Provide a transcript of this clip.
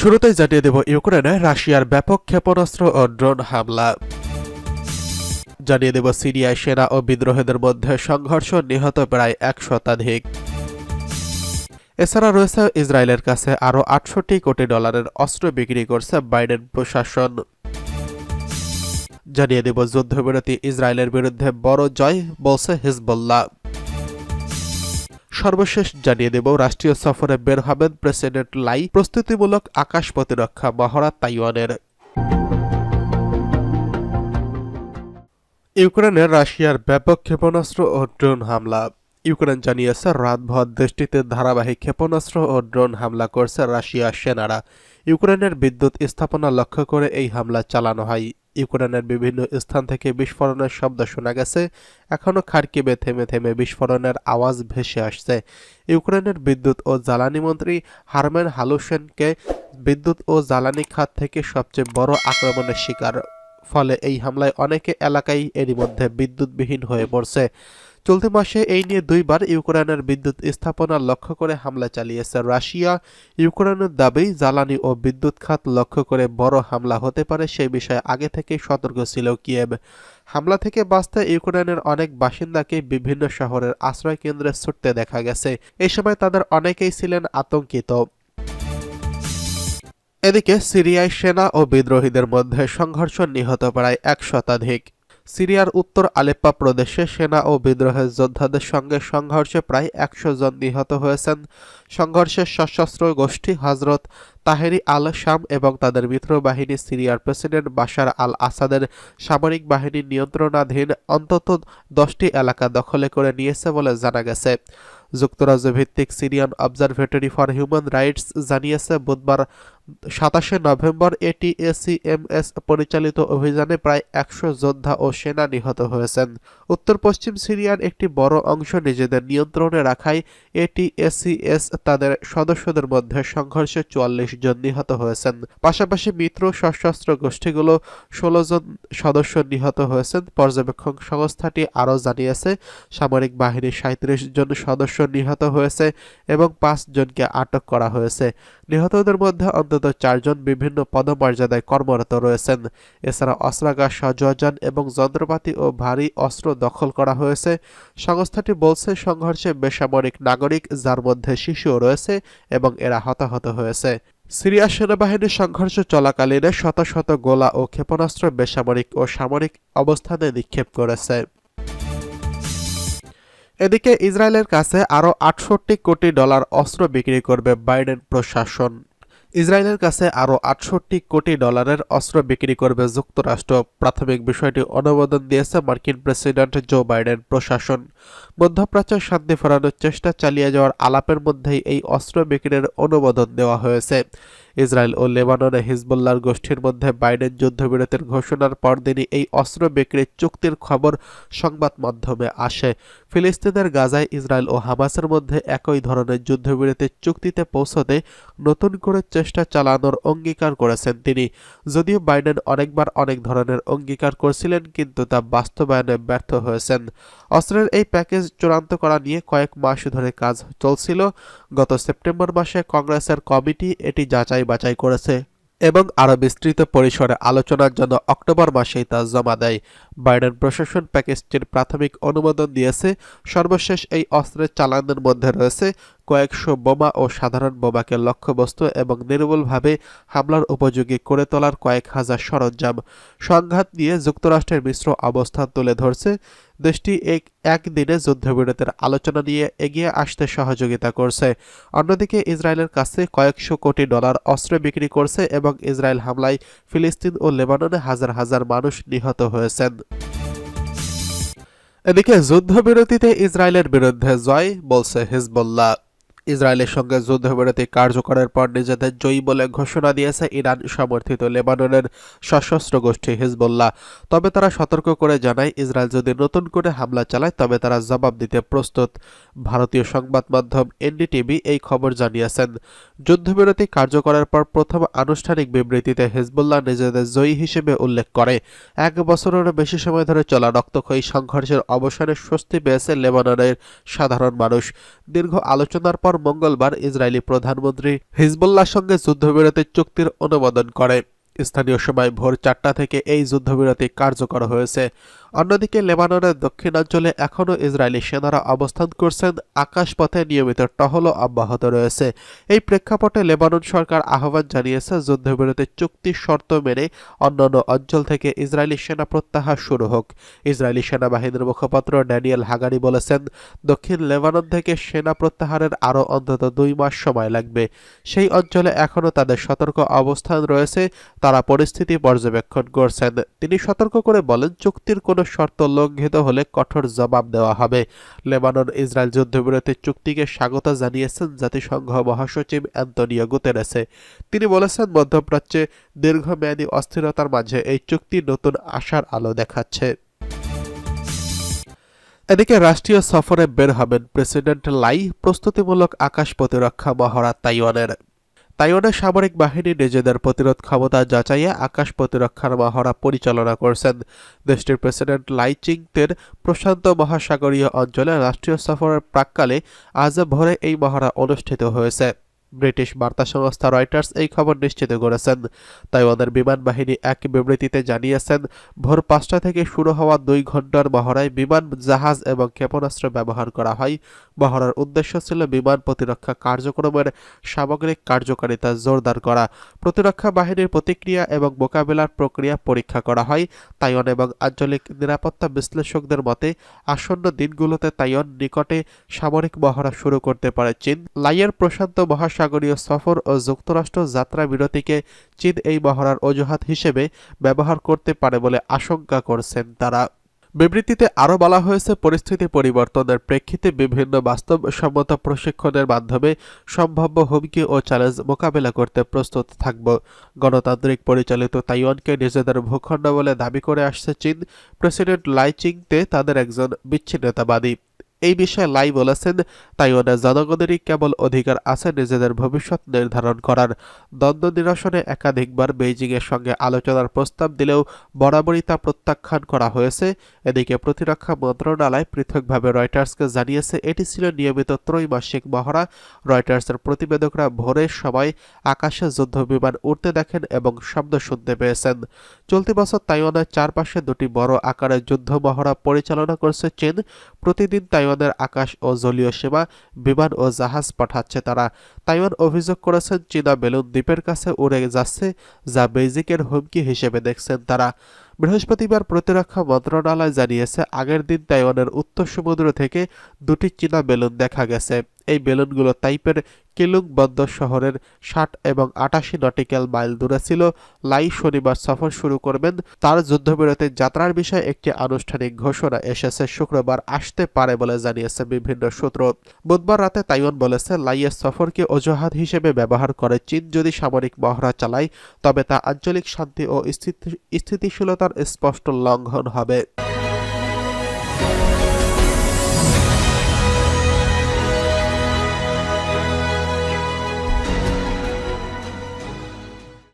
শুরুতেই জানিয়ে দেব ইউক্রেনে রাশিয়ার ব্যাপক ক্ষেপণাস্ত্র ও ড্রোন হামলা। জানিয়ে দেব সিরিয়ায় সেনা ও বিদ্রোহীদের মধ্যে সংঘর্ষ নিহত প্রায় এক শতাধিক। এছাড়া রয়েছে ইসরায়েলের কাছে আরও আটষট্টি কোটি ডলারের অস্ত্র বিক্রি করছে বাইডেন প্রশাসন। জানিয়ে দেব যুদ্ধবিরতি ইসরায়েলের বিরুদ্ধে বড় জয়, বলছে হিজবুল্লাহ। সর্বশেষ জানিয়ে দেব, রাষ্ট্রীয় সফরে বের হবেন প্রেসিডেন্ট লাই, প্রস্তুতিমূলক আকাশ প্রতিরক্ষা মহড়া তাইওয়ানের। ইউক্রেনের রাশিয়ার ব্যাপক ক্ষেপণাস্ত্র ও ড্রোন হামলা। ইউক্রেন জানিয়েছে, রাতভর দেশটিতে ধারাবাহিক ক্ষেপণাস্ত্র ও ড্রোন হামলা করছে রাশিয়া সেনারা। ইউক্রেনের বিদ্যুৎ স্থাপনা লক্ষ্য করে এই হামলা চালানো হয়। ইউক্রেনের বিভিন্ন স্থান থেকে বিস্ফোরণের শব্দ শোনা গেছে। এখনও খার্কিবে থেমে থেমে বিস্ফোরণের আওয়াজ ভেসে আসছে। ইউক্রেনের বিদ্যুৎ ও জ্বালানি মন্ত্রী হারমেন হালুসেনকে বিদ্যুৎ ও জ্বালানি খাত থেকে সবচেয়ে বড় আক্রমণের শিকার। ফলে এই হামলায় অনেকে এলাকায় এরই মধ্যে বিদ্যুৎবিহীন হয়ে পড়ছে। চলতি মাসে এই নিয়ে দুইবার ইউক্রেনের বিদ্যুৎ স্থাপনা লক্ষ্য করে হামলা চালিয়েছে রাশিয়া। ইউক্রেনের দাবি, জ্বালানি ও বিদ্যুৎ খাত লক্ষ্য করে বড় হামলা হতে পারে সেই বিষয়ে আগে থেকেই সতর্ক ছিল কিয়েভ। হামলা থেকে বাঁচতে ইউক্রেনের অনেক বাসিন্দাকে বিভিন্ন শহরের আশ্রয় কেন্দ্রে ছুটতে দেখা গেছে। এই সময় তাদের অনেকেই ছিলেন আতঙ্কিত। এদিকে সিরিয়ায় সেনা ও বিদ্রোহীদের মধ্যে সংঘর্ষ নিহত প্রায় এক শতাধিক। সিরিয়ার উত্তর আলেপ্পা প্রদেশে সেনা ও বিদ্রোহের যোদ্ধাদের সঙ্গে সংঘর্ষে প্রায় একশো জন নিহত হয়েছেন। সংঘর্ষের সশস্ত্র গোষ্ঠী হজরত তাহেরি আল শাম এবং তাদের মিত্র বাহিনী সিরিয়ার প্রেসিডেন্ট বাশার আল আসাদের সামরিক বাহিনীর নিয়ন্ত্রণাধীন অন্তত দশটি এলাকা দখলে করে নিয়েছে বলে জানা গেছে। যুক্তরাজ্য ভিত্তিক Syrian observatory for human rights জানিয়েছে, বুধবার সাতাশে নভেম্বর এটিএসিএমএস পরিচালিত অভিযানে প্রায় একশো যোদ্ধা ও সেনা নিহত হয়েছেন। উত্তর পশ্চিম সিরিয়ার একটি বড় অংশ নিজেদের নিয়ন্ত্রণে রাখায় এটিএসিএস তাদের সদস্যদের মধ্যে সংঘর্ষে চুয়াল্লিশ জন নিহত হয়েছেন। পাশাপাশি মিত্র সশস্ত্র গোষ্ঠীগুলো ষোলো জন সদস্য নিহত হয়েছেন। পর্যবেক্ষণ সংস্থাটি আরও জানিয়েছে, সামরিক বাহিনীর সাঁত্রিশ জন সদস্য নিহত হয়েছে এবং পাঁচ জনকে আটক করা হয়েছে। নিহতদের মধ্যে অন্তত চারজন বিভিন্ন পদমর্যাদায় কর্মরত রয়েছেন। এছাড়া অস্ত্রাগার সজোয়ান এবং যন্ত্রপাতি ও ভারী অস্ত্র দখল করা হয়েছে। সংস্থাটি বলছে, সংঘর্ষে বেসামরিক নাগরিক, যার মধ্যে শিশুও রয়েছে এবং এরা হতাহত হয়েছে। সিরিয়া সেনাবাহিনীর সংঘর্ষ চলাকালীন শত শত গোলা ও ক্ষেপণাস্ত্র বেসামরিক ও সামরিক অবস্থানে নিক্ষেপ করেছে। এদিকে ইসরায়েলের কাছে আরও আটষট্টি কোটি ডলার অস্ত্র বিক্রি করবে বাইডেন প্রশাসন। ইসরায়েলের কাছে আরও আটষট্টি কোটি ডলারের অস্ত্র বিক্রি করবে যুক্তরাষ্ট্র। প্রাথমিক বিষয়টি অনুমোদন দিয়েছে মার্কিন প্রেসিডেন্ট জো বাইডেন প্রশাসন। মধ্যপ্রাচ্যের শান্তি ফেরানোর চেষ্টা চালিয়ে যাওয়ার আলাপের মধ্যেই এই অস্ত্র বিক্রির অনুমোদন দেওয়া হয়েছে। ইসরায়েল ও লেবাননে হিজবুল্লার গোষ্ঠীর মধ্যে বাইডেন যুদ্ধবিরতির ঘোষণার পরদিনই এই অস্ত্র বিক্রির চুক্তির খবর সংবাদ মাধ্যমে আসে। ফিলিস্তিনের গাজায় ইসরায়েল ও হামাসের মধ্যে একই ধরনের যুদ্ধবিরতির চুক্তিতে পৌঁছতে নতুন করে চেষ্টা চালানোর অঙ্গীকার করেছেন তিনি। যদিও বাইডেন অনেকবার অনেক ধরনের অঙ্গীকার করছিলেন, কিন্তু তা বাস্তবায়নে ব্যর্থ হয়েছেন। অস্ত্রের এই প্যাকেজ চূড়ান্ত করা নিয়ে কয়েক মাস ধরে কাজ চলছিল। গত সেপ্টেম্বর মাসে কংগ্রেসের কমিটি এটি যাচাই বাছাই করেছে এবং আরও বিস্তৃত পরিসরে আলোচনার জন্য অক্টোবর মাসেই তা জমা দেয়। বাইডেন প্রশাসন প্যাকেজটির প্রাথমিক অনুমোদন দিয়েছে। সর্বশেষ এই অস্ত্রের চালানের মধ্যে রয়েছে কয়েকশো বোমা ও সাধারণ বোমাকে লক্ষ্যবস্তু এবং নির্মূলভাবে হামলার উপযোগী করে তোলার কয়েক হাজার সরঞ্জাম। সংঘাত নিয়ে যুক্তরাষ্ট্রের মিশ্র অবস্থান তুলে ধরছে। দেশটি এক, একদিনে যুদ্ধবিরতির আলোচনা নিয়ে এগিয়ে আসতে সহযোগিতা করছে। অন্যদিকে ইসরায়েলের কাছে কয়েকশো কোটি ডলার অস্ত্র বিক্রি করছে এবং ইসরায়েল হামলায় ফিলিস্তিন ও লেবাননে হাজার হাজার মানুষ নিহত হয়েছেন। এদিকে যুদ্ধবিরতিতে ইসরায়েলের বিরুদ্ধে জয়, বলছে হিজবুল্লাহ। ইসরায়েলের সঙ্গে যুদ্ধবিরতি কার্যকরের পর নিজেদের জয়ী বলে ঘোষণা দিয়েছে ইরান সমর্থিত লেবাননের সশস্ত্র গোষ্ঠী হিজবুল্লাহ। তবে তারা সতর্ক করে জানায়, ইসরায়েল যদি নতুন করে হামলা চালায়, তবে তারা জবাব দিতে প্রস্তুত। ভারতীয় সংবাদ মাধ্যম এনডিটিভি এই খবর জানিয়েছেন যুদ্ধবিরতি কার্যকরের পর প্রথম আনুষ্ঠানিক বিবৃতিতে হিজবুল্লাহ নিজেদের জয়ী হিসেবে উল্লেখ করে, এক বছরেরও বেশি সময় ধরে চলা রক্তক্ষয়ী সংঘর্ষের অবসানে স্বস্তি পেয়েছে লেবাননের সাধারণ মানুষ। দীর্ঘ আলোচনার পর মঙ্গলবার ইসরায়েলি প্রধানমন্ত্রী হিজবুল্লাহর সঙ্গে যুদ্ধবিরতির চুক্তির অনুমোদন করে। স্থানীয় সময় ভোর চারটা থেকে এই যুদ্ধবিরতি কার্যকর হয়েছে। অন্যদিকে লেবাননের দক্ষিণাঞ্চলে এখনও ইসরায়েলি সেনারা অবস্থান করছেন আকাশপথে নিয়মিত টহল অব্যাহত রয়েছে। এই প্রেক্ষাপটে লেবানন সরকার আহ্বান জানিয়েছে যুদ্ধবিরতির চুক্তির শর্ত মেনে অন্যান্য অঞ্চল থেকে ইসরায়েলি সেনা প্রত্যাহার শুরু হোক। ইসরায়েলি সেনাবাহিনীর মুখপাত্র ড্যানিয়েল হাগারি বলেছেন, দক্ষিণ লেবানন থেকে সেনা প্রত্যাহারের আরও অন্তত দুই মাস সময় লাগবে। সেই অঞ্চলে এখনও তাদের সতর্ক অবস্থান রয়েছে, তারা পরিস্থিতি পর্যবেক্ষণ করছেন। তিনি সতর্ক করে বলেন, চুক্তির কোনো শর্ত লঙ্ঘিত হলে কঠোর জবাব দেওয়া হবে। লেবানন ইসরায়েল যুদ্ধবিরতির চুক্তিকে স্বাগত জানিয়েছেন জাতিসংঘ মহাসচিব অ্যান্তনিও গুতেরেসে। তিনি বলেছেন, মধ্যপ্রাচ্যে দীর্ঘমেয়াদী অস্থিরতার মাঝে এই চুক্তি নতুন আশার আলো দেখাচ্ছে। এদিকে রাষ্ট্রীয় সফরে বের হবেন প্রেসিডেন্ট লাই, প্রস্তুতিমূলক আকাশ প্রতিরক্ষা মহড়া তাইওয়ানের। তাইওয়ানের সামরিক বাহিনী নিজেদের প্রতিরোধ ক্ষমতা যাচাইয়ে আকাশ প্রতিরক্ষার মহড়া পরিচালনা করছেন। দেশটির প্রেসিডেন্ট লাই চিংতের প্রশান্ত মহাসাগরীয় অঞ্চলে রাষ্ট্রীয় সফরের প্রাককালে আজ ভোরে এই মহড়া অনুষ্ঠিত হয়েছে। ব্রিটিশ বার্তা সংস্থা রয়টার্স এই খবর নিশ্চিত করেছেন। তাইওয়ানের বিমান বাহিনী এক বিবৃতিতে জানিয়েছেন, ভোর পাঁচটা থেকে শুরু হওয়া দুই ঘণ্টার মহড়ায় বিমান, জাহাজ এবং ক্ষেপণাস্ত্র ব্যবহার করা হয়। মহড়ার উদ্দেশ্য ছিল বিমান প্রতিরক্ষা কার্যক্রমের সামগ্রিক কার্যকারিতা জোরদার করা। প্রতিরক্ষা বাহিনীর প্রতিক্রিয়া এবং মোকাবেলার প্রক্রিয়া পরীক্ষা করা হয়। তাইওয়ান এবং আঞ্চলিক নিরাপত্তা বিশ্লেষকদের মতে, আসন্ন দিনগুলোতে তাইওয়ান নিকটে সামরিক মহড়া শুরু করতে পারে চীন। লাইয়ের প্রশান্ত মহাসাগরীয় সফর ও যুক্তরাষ্ট্র যাত্রা বিরতিকে চীন এই মহড়ার অজুহাত হিসেবে ব্যবহার করতে পারে বলে আশঙ্কা করছেন তারা। বিবৃতিতে আরও বলা হয়েছে, পরিস্থিতি পরিবর্তনের প্রেক্ষিতে বিভিন্ন বাস্তবসম্মত প্রশিক্ষণের মাধ্যমে সম্ভাব্য হুমকি ও চ্যালেঞ্জ মোকাবেলা করতে প্রস্তুত থাকব। গণতান্ত্রিক পরিচালিত তাইওয়ানকে নিজেদের ভূখণ্ড বলে দাবি করে আসছে চীন। প্রেসিডেন্ট লাই চিংতে তাদের একজন বিচ্ছিন্নতাবাদী। এই বিষয়ে লাই বলেছেন তাইওয়ানের জনগণেরই কেবল অধিকার আছে নিজেদের ভবিষ্যৎ নির্ধারণ করার। দ্বন্দ্ব নিরসনে একাধিকবার বেইজিংয়ের সঙ্গে আলোচনার প্রস্তাব দিলেও বরাবরই তা প্রত্যাখ্যান করা হয়েছে। এদিকে প্রতিরক্ষা মন্ত্রণালয় পৃথকভাবে রয়টার্সকে জানিয়েছে, এটি ছিল নিয়মিত ত্রৈমাসিক মহড়া। রয়টার্সের প্রতিবেদকরা ভোরের সময় আকাশে যুদ্ধ বিমান উড়তে দেখেন এবং শব্দ শুনতে পেয়েছেন। চলতি বছর তাইওয়ানের চারপাশে দুটি বড় আকারের যুদ্ধ মহড়া পরিচালনা করছে চীন। প্রতিদিন তাইওয়ানের আকাশ ও জলীয় সেবা বিমান ও জাহাজ পাঠাচ্ছে তারা। তাইওয়ান অভিযোগ করেছেন চীনা বেলুন দ্বীপের কাছে উড়ে যাচ্ছে, যা বেজিংয়ের হুমকি হিসেবে দেখছেন তারা। বৃহস্পতিবার প্রতিরক্ষা মন্ত্রণালয় জানিয়েছে, আগের দিন তাইওয়ানের উত্তর সমুদ্র থেকে দুটি চীনা বেলুন দেখা গেছে। এই বেলুনগুলো তাইপের কিলুং বন্দর শহরের ষাট এবং আটাশি নটিক্যাল মাইল দূরে ছিল। লাই শনিবার সফর শুরু করবেন। তার যুদ্ধবিরতির যাত্রার বিষয়ে একটি আনুষ্ঠানিক ঘোষণা এসেছে। শুক্রবার আসতে পারে বলে জানিয়েছে বিভিন্ন সূত্র। বুধবার রাতে তাইওয়ান বলেছে, লাইয়ের সফরকে অজুহাত হিসেবে ব্যবহার করে চীন যদি সামরিক মহড়া চালায়, তবে তা আঞ্চলিক শান্তি ও স্থিতি- স্থিতিশীলতার স্পষ্ট লঙ্ঘন হবে।